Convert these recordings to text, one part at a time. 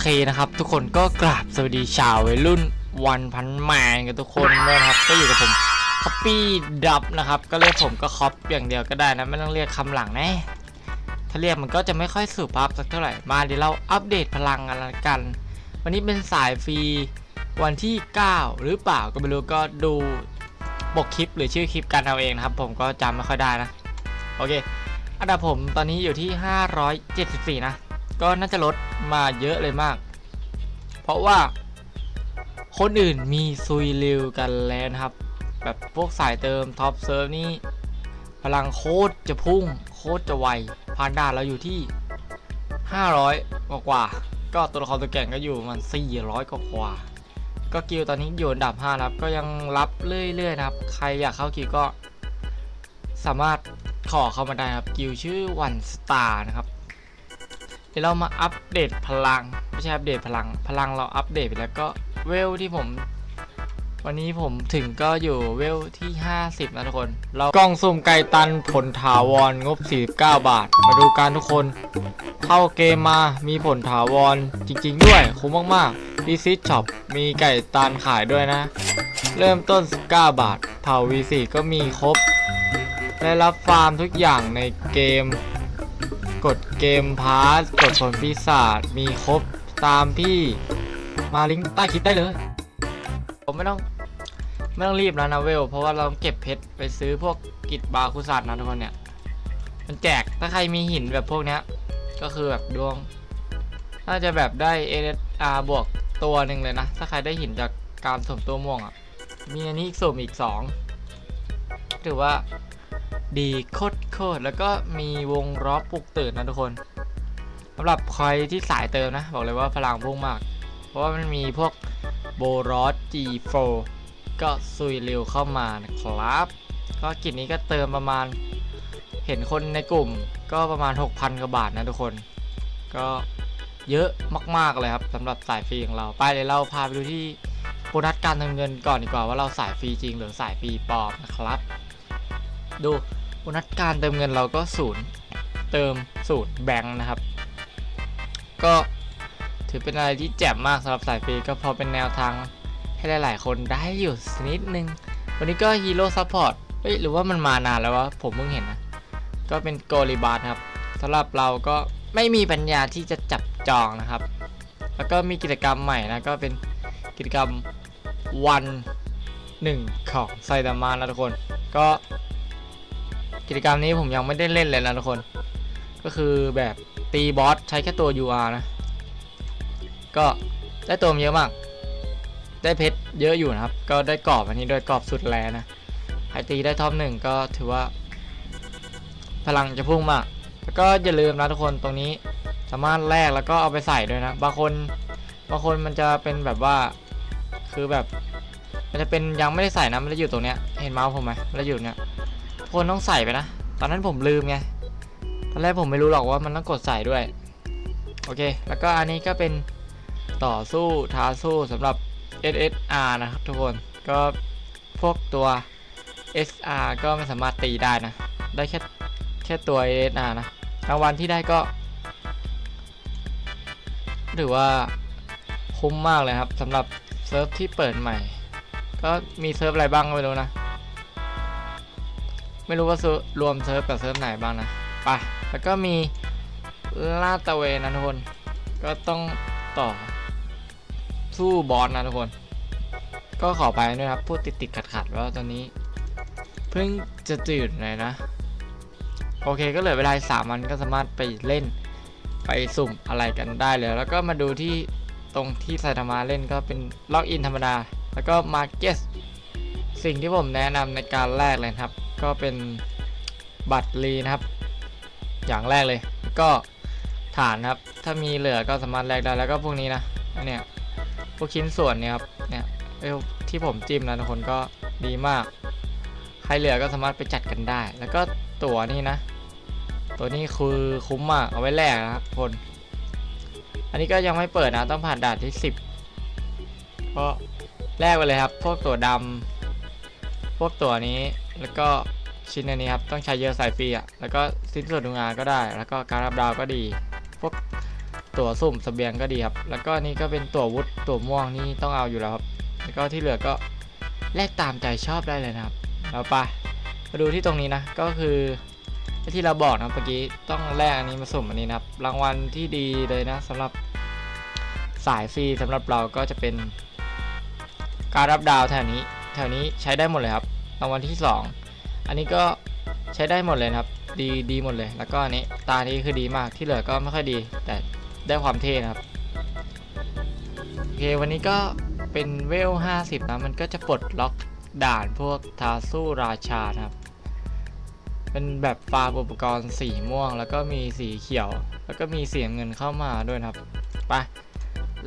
เคนะครับ ทุกคนก็กราบสวัสดีชาววัยรุ่นวันพันแมนกันทุกคนด้วยนะครับ ก็อยู่กับผมคอปปี้ดับนะครับ ก็เรียกผมก็คอปอย่างเดียวก็ได้นะ ไม่ต้องเรียกคำหลังแน่ถ้าเรียกมันก็จะไม่ค่อยสุภาพสักเท่าไหร่มาเดี๋ยวเราอัปเดตพลังกันละกัน วันนี้เป็นสายฟรีวันที่ 9 หรือเปล่าก็ไม่รู้ก็ดูปกคลิปหรือชื่อคลิปกันเอาเองนะครับ ผมก็จำไม่ค่อยได้นะ โอเค อันดับผมตอนนี้อยู่ที่ 574 นะ ก็น่าจะลดมาเยอะเลยมาก เพราะว่าคนอื่นมีซุยริวกันแล้วนะครับ แบบพวกสายเติมท็อปเซิร์ฟนี่พลังโคตรจะพุ่ง โคตรจะไวผ่านด่านเราอยู่ที่ 500 กว่ากว่า ก็ตัวละครตัวแก่งก็อยู่ประมัน 400 กว่ากว่า ก็กิลตอนนี้อยู่อันดับ5นะครับ ก็ยังรับเรื่อยๆนะครับ ใครอยากเข้ากิลก็สามารถขอเข้ามาได้ครับ กิลชื่อวันสตาร์นะครับ เดี๋ยวเรามาอัปเดตพลัง ไม่ใช่อัปเดตพลัง พลังเราอัปเดตไปแล้วก็เวลที่ผม วันนี้ผมถึงก็อยู่เวลที่ 50 นะทุกคน เรากล้องสุ่มไก่ตันผลถาวรงบ 49 บาท มาดูกันทุกคน เข้าเกมมามีผลถาวรจริง ๆ ด้วย คุ้มมากๆดีซิช็อปมีไก่ตันขายด้วยนะ เริ่มต้น 19 บาท เผ่า V4 ก็มีครบ ได้รับฟาร์มทุกอย่างในเกม กดเกมพาสกดผลปีศาจมีครบตามที่มาลิงก์ใต้คลิปได้เลย ผมไม่ต้องไม่ต้องรีบนะนะเวล เพราะว่าเราเก็บเพชรไปซื้อพวกกิจบาคุศาสัตนะทุกคนเนี่ย มันแจกถ้าใครมีหินแบบพวกเนี้ย ก็คือแบบดวง น่าจะแบบได้ SR บวกตัวหนึ่งเลยนะ ถ้าใครได้หินจากการสมตัวม่วงอะ่ะ มีอันนี้อีกสมอีกสองถือว่า ดีโคตรโคตรแล้วก็มีวงล้อปลุกตื่นนะทุกคนสำหรับใครที่สายเติมนะ บอกเลยว่าพลังพุ่งมาก เพราะว่ามันมีพวกโบรอส G4 ก็ซุยเร็วเข้ามานะครับ ก็กิจนี้ก็เติมประมาณเห็นคนในกลุ่มก็ประมาณ 6,000กว่าบาทนะทุกคน ก็เยอะมาก ๆ เลยครับสำหรับสายฟรีของเรา ไปเลยเราพาไปดูที่โบนัสการเติมเงินก่อนดีกว่าว่าเราสายฟรีจริงหรือสายฟรีปลอมนะครับ ดู โบนัสการเติมเงินเราก็ศูนย์เติมศูนย์แบงค์นะครับ ก็ถือเป็นอะไรที่แจ่มมากสำหรับสายฟรีก็พอเป็นแนวทางให้หลาย ๆ คนได้อยู่สกนิดนึง วันนี้ก็ฮีโร่ซัพพอร์ตเอ้ยหรือว่ามันมานานแล้ววะผมเพิ่งเห็นนะ ก็เป็นโกลิบาร์ครับสำหรับเราก็ไม่มีปัญญาที่จะจับจองนะครับ แล้วก็มีกิจกรรมใหม่นะก็เป็นกิจกรรมวันหนึ่งของไซตามะนะทุกคน ก็ กิจกรรมนี้ผมยังไม่ได้เล่นเลยนะทุกคน ก็คือแบบตีบอสใช้แค่ตัว UR นะ ก็ได้ตัวมเยอะมาก ได้เพชรเยอะอยู่นะครับ ก็ได้กรอบอันนี้ด้วยกรอบสุดแลนะใครตีได้ท็อปหนึ่งก็ถือว่า พลังจะพุ่งมาก แล้วก็อย่าลืมนะทุกคนตรงนี้สามารถแลกแล้วก็เอาไปใส่ด้วยนะ บางคนบางคนมันจะเป็นแบบว่าคือแบบ มันจะเป็นยังไม่ได้ใส่นะมันจะอยู่ตรงเนี้ย เห็นเมาส์ผมไหมมันจะอยู่เนี้ย คนต้องใส่ไปนะ ตอนนั้นผมลืมไง ตอนแรกผมไม่รู้หรอกว่ามันต้องกดใส่ด้วย โอเค แล้วก็อันนี้ก็เป็นต่อสู้ท้าสู้สำหรับ SSR นะครับทุกคน ก็พวกตัว SR ก็ไม่สามารถตีได้นะ ได้แค่แค่ตัว SR นะ รางวัลที่ได้ก็ถือว่าคุ้มมากเลยครับสำหรับเซิร์ฟที่เปิดใหม่ ก็มีเซิร์ฟอะไรบ้างก็ไม่รู้นะ ไม่รู้ว่าซิร์ฟรวมเซิร์ฟกับเซิร์ฟไหนบ้างนะไปแล้วก็มีลาดตะเวนนะทุกคน ก็ต้องต่อสู้บอสนะทุกคน ก็ขอไปด้วยนะครับพูดติดติดขัดขัดว่าตอนนี้ เพิ่งจะตื่นเลยนะ โอเคก็เหลือเวลาสามวันก็สามารถไปเล่นไปสุ่มอะไรกันได้เลย แล้วก็มาดูที่ตรงที่ไซตามะเล่นก็เป็นล็อกอินธรรมดา แล้วก็มาร์เก็ตสิ่งที่ผมแนะนำในการแรกเลยครับ ก็เป็นบัตรรีนะครับ อย่างแรกเลย ก็ฐานครับ ถ้ามีเหลือก็สามารถแลกได้แล้วก็พวกนี้นะอันเนี่ยพวกชิ้นส่วนเนี่ยครับเนี่ยที่ผมจิ้มนะทุกคนก็ดีมาก ใครเหลือก็สามารถไปจัดกันได้ แล้วก็ตัวนี้นะ ตัวนี้คือคุ้มมากเอาไว้แลกนะครับทุกคน อันนี้ก็ยังไม่เปิดนะต้องผ่านด่านที่ 10ก็แลกไปเลยครับ พวกตัวดำพวกตัวนี้ แล้วก็ชิ้นอันนี้ครับ ต้องใช้เยอะสายฟรีอะ แล้วก็สิ้นสุดดวงงานก็ได้ แล้วก็การรับดาวก็ดี พวกตั๋วสุ่มเสบียงก็ดีครับ แล้วก็นี่ก็เป็นตั๋ววุฒตั๋วม่วงนี่ต้องเอาอยู่แล้วครับ แล้วก็ที่เหลือก็แลกตามใจชอบได้เลยนะครับแล้วไปมาดูที่ตรงนี้นะ ก็คือที่เราบอกนะเมื่อกี้ต้องแลกอันนี้มาสุ่มอันนี้นะครับ รางวัลที่ดีเลยนะสำหรับสายฟรีสำหรับเราก็จะเป็น การรับดาวแถวนี้ แถวนี้ใช้ได้หมดเลยครับ รางวัลที่ 2 อันนี้ก็ใช้ได้หมดเลยนะครับ ดีดีหมดเลย แล้วก็อันนี้ตานี้คือดีมากที่เหลือก็ไม่ค่อยดี แต่ได้ความเท่นะครับโอเควันนี้ก็เป็นเวล 50 นะ มันก็จะปลดล็อกด่านพวกทาสู้ราชานะครับ เป็นแบบฟาร์มอุปกรณ์สีม่วง แล้วก็มีสีเขียว แล้วก็มีเสียงเงินเข้ามาด้วยนะครับ ไป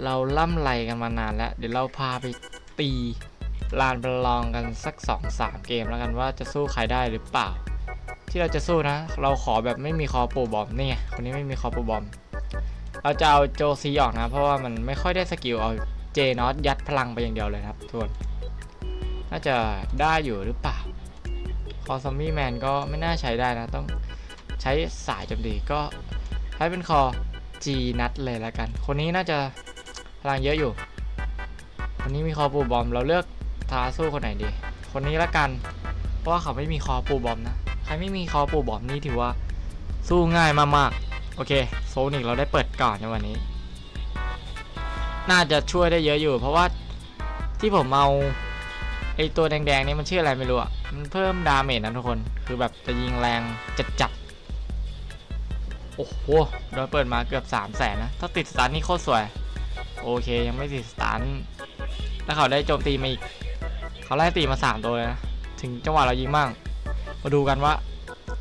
เราล่ำไรกันมานานแล้ว เดี๋ยวเราพาไปตี ลานประลองกันสัก 2-3 เกมแล้วกันว่าจะสู้ใครได้หรือเปล่า ที่เราจะสู้นะ เราขอแบบไม่มีคอปูบอมนี่ไงคนนี้ไม่มีคอปูบอม เราจะเอาโจซีออกนะ เพราะว่ามันไม่ค่อยได้สกิลเอาเจนอตยัดพลังไปอย่างเดียวเลยครับทุกคนน่าจะได้อยู่หรือเปล่า คอซอมบี้แมนก็ไม่น่าใช้ได้นะ ต้องใช้สายจมตีก็ใช้เป็นคอ G นัดเลยแล้วกัน คนนี้น่าจะพลังเยอะอยู่คนนี้มีคอปูบอมเราเลือก ทาสู้คนไหนดี คนนี้ละกัน เพราะว่าเขาไม่มีคอปูบอมนะ ใครไม่มีคอปูบอมนี่ถือว่าสู้ง่ายมากๆ โอเค โซนิกเราได้เปิดก่อนในวันนี้ น่าจะช่วยได้เยอะอยู่ เพราะว่าที่ผมเอาไอตัวแดงๆนี่มันชื่ออะไรไม่รู้อะ มันเพิ่มดาเมจนะทุกคน คือแบบจะยิงแรงจัดๆโอ้โหโดนเปิดมาเกือบ3 0 0แสนนะ ถ้าติดสตาร์นี่โคตรสวย โอเคยังไม่ติดสตาร์แล้วเขาได้โจมตีมาอีก เขาไล่ตีมา3ตัวเลยนะถึงจังหวะเรายิงบ้างมาดูกันว่า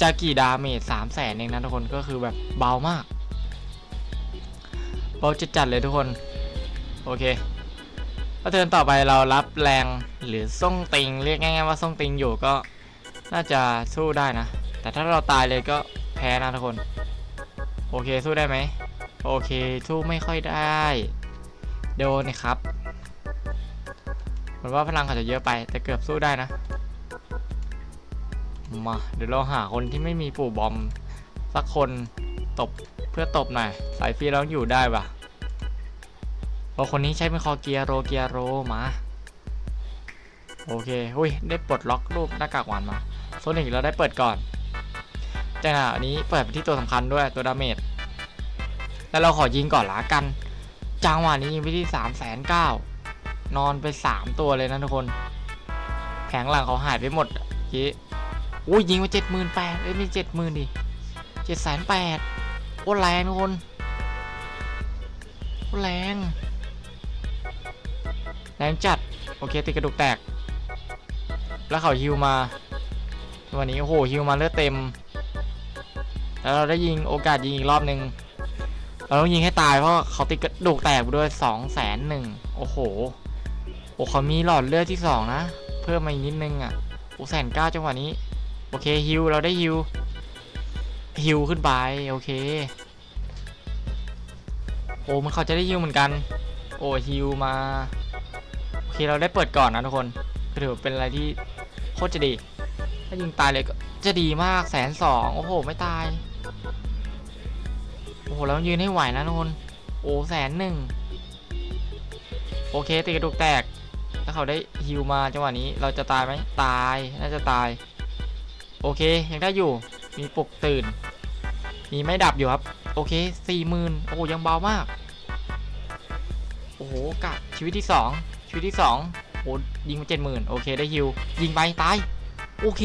จะกี่ดาเมจ3 0 0แสนเองนะทุกคนก็คือแบบเบามากเบาจัดๆเลยทุกคน โอเคก็เทินต่อไปเรารับแรงหรือส่งติง เรียกง่ายๆว่าส่งติงอยู่ก็น่าจะสู้ได้นะ แต่ถ้าเราตายเลยก็แพ้นะทุกคน โอเคสู้ได้ไหม โอเคสู้ไม่ค่อยได้ โดนนะครับ มือนว่าพลังเขาจะเยอะไป แต่เกือบสู้ได้นะ มา เดี๋ยวเราหาคนที่ไม่มีปู่บอม สักคนตบเพื่อตบหน่อย สายฟรีเราอยู่ได้ปะโอ้คนนี้ใช้เป็นคอเกียโรเกียโรมา โอเคหุ้ย ได้ปลดล็อกรูปหน้ากากหวานมา โซนิกเราได้เปิดก่อนแต่ขณะนี้เปิดไปที่ตัวสำคัญด้วยตัวดาเมจแล้วเราขอยิงก่อนละกัน จังหวะนี้ยิงไปที่3ามแสนเก้า นอนไป3ตัวเลยนะทุกคน แผงหลังเขาหายไปหมดเมื่อกี้อุ้ยยิงไปเจ็ดหมื่นแปดเอ้ยไม่เจ็ดหมื่นดิเจ็ดแสนแปดโอ้แรงทุกคนโอ้แรง แรงจัด โอเคติดกระดูกแตก แล้วเขาฮิวมาวันนี้โอ้โหฮิวมาเลือดเต็ม แล้วเราได้ยิงโอกาสยิงอีกรอบนึงเราต้องยิงให้ตายเพราะเขาติดกระดูกแตกด้วยสองแสนหนึ่งโอ้โห โอ้เขามีหลอดเลือดที่สองนะ เพิ่มมาอีกนิดนึงอะโอ้แสนเก้าจังหวะนี้ โอเคฮิวเราได้ฮิวฮิวขึ้นไป โอเค โอ้มันเขาจะได้ฮิวเหมือนกัน โอ้ฮิวมา โอเคเราได้เปิดก่อนนะทุกคนก็ถือเป็นอะไรที่โคตรจะดี ถ้ายิงตายเลยก็จะดีมากแสนสองโอ้โห ไม่ตาย โอ้โหแล้วยืนให้ไหวนะทุกคน โอ้แสนหนึ่ง โอเคติดกระดูกแตก ถ้าเขาได้ฮิวมาจังหวะนี้เราจะตายไหมตายน่าจะตาย โอเคยังได้อยู่มีปลุกตื่น มีไม่ดับอยู่ครับ โอเคสี่หมื่นโอ้ยังเบามาก โอ้โหกะชีวิตที่สองชีวิตที่สองโอ้ยิงมาเจ็ดหมื่นโอเคได้ฮิวยิงไปตายโอเค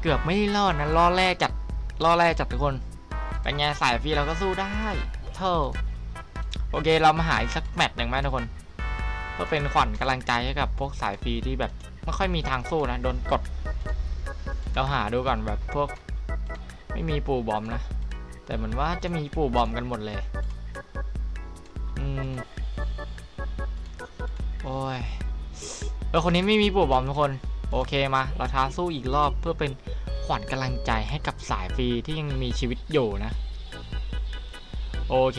เกือบไม่ได้รอดนะล่อแรกจัดล่อแรกจัดทุกคนเป็นไงสายฟรีเราก็สู้ได้เท่าโอเคเรามาหาอีกสักแมตช์หนึ่งไหมทุกคน พื่อเป็นขวัญกำลังใจให้กับพวกสายฟรีที่แบบไม่ค่อยมีทางสู้นะโดนกด เราหาดูก่อนแบบพวกไม่มีปู่บอมนะ แต่เหมือนว่าจะมีปู่บอมกันหมดเลย อืม โอ้ยเออคนนี้ไม่มีปู่บอมทุกคน โอเคมา เราท้าสู้อีกรอบเพื่อเป็นขวัญกำลังใจให้กับสายฟรีที่ยังมีชีวิตอยู่นะ โอเค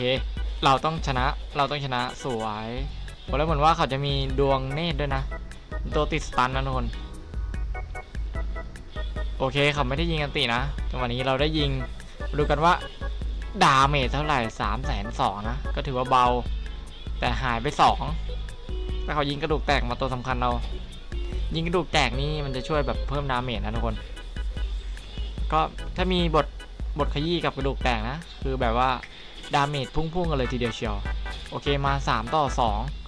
เราต้องชนะ เราต้องชนะสวย โอ้แล้วเหมือนว่าเขาจะมีดวงเนตรด้วยนะตัวติดสตันนะทุกคน โอเคเขาไม่ได้ยิงกันตินะจังหวะนี้เราได้ยิงมาดูกันว่าดาเมจเท่าไหร่สามแสนสองนะ ก็ถือว่าเบา แต่หายไปสองถ้าเขายิงกระดูกแตกมาตัวสำคัญเรา ยิงกระดูกแตกนี่มันจะช่วยแบบเพิ่มดาเมจนะทุกคน ก็ถ้ามีบทบทขยี้กับกระดูกแตกนะ คือแบบว่าดาเมจพุ่งๆกันเลยทีเดียวเชียว โอเคมา 3 ต่อ 2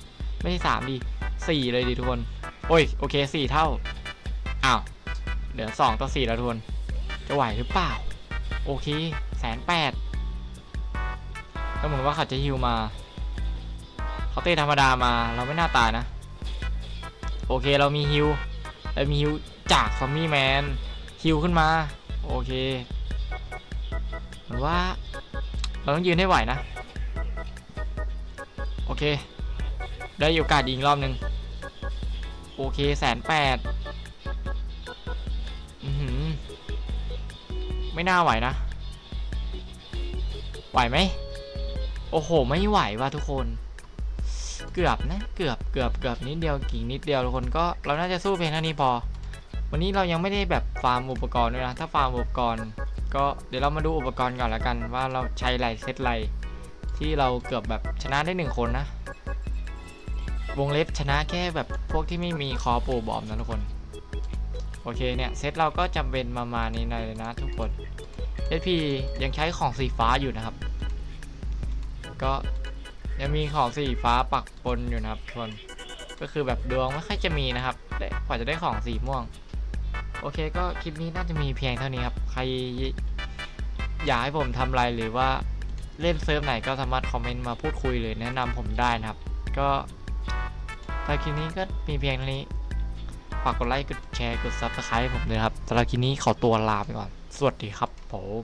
ไม่ใช่3ดี4เลยดิทุกคน โอ้ยโอเค4เท่า อ้าว เหลือ2ต่อ4แล้วทุกคน จะไหวหรือเปล่า โอเคแสนแปดก็เหมือนว่าเขาจะฮิวมาเขาเตะธรรมดามาเราไม่น่าตายนะ โอเคเรามีฮิวเรามีฮิวจากซอมมี่แมนฮิวขึ้นมา โอเคเหมือนว่า เราต้องยืนให้ไหวนะ โอเค ได้โอกาสยิงรอบหนึ่งโอเคแสนแปดไม่น่าไหวนะ ไหวไหม โอ้โห ไม่ไหวว่ะทุกคน เกือบนะ เกือบเกือบเกือบนิดเดียวกิ่งนิดเดียวทุกคนก็เราน่าจะสู้เพียงเท่านี้พอ วันนี้เรายังไม่ได้แบบฟาร์มอุปกรณ์ด้วยนะ ถ้าฟาร์มอุปกรณ์ ก็เดี๋ยวเรามาดูอุปกรณ์ก่อนละกัน ว่าเราใช้อะไรเซตอะไรที่เราเกือบแบบชนะได้หนึ่งคนนะ วงเล็บชนะแค่แบบพวกที่ไม่มีคอปูบอมนะทุกคน โอเคเนี่ย เซตเราก็จำเป็นประมาณนี้เลยนะทุกคน SP ยังใช้ของสีฟ้าอยู่นะครับ ก็ยังมีของสีฟ้าปักปนอยู่นะครับทุกคนก็คือแบบดวงไม่ค่อยจะมีนะครับได้กว่าจะได้ของสีม่วง โอเคก็คลิปนี้น่าจะมีเพียงเท่านี้ครับ ใครอยากให้ผมทำอะไรหรือว่าเล่นเซิร์ฟไหนก็สามารถคอมเมนต์มาพูดคุยหรือแนะนำผมได้นะครับ ก็ สำหรับคลิปนี้ก็มีเพียงเท่านี้ ฝากกดไลค์ กดแชร์ กด subscribe ให้ผมด้วยครับสำหรับคลิปนี้ขอตัวลาไปก่อน สวัสดีครับผม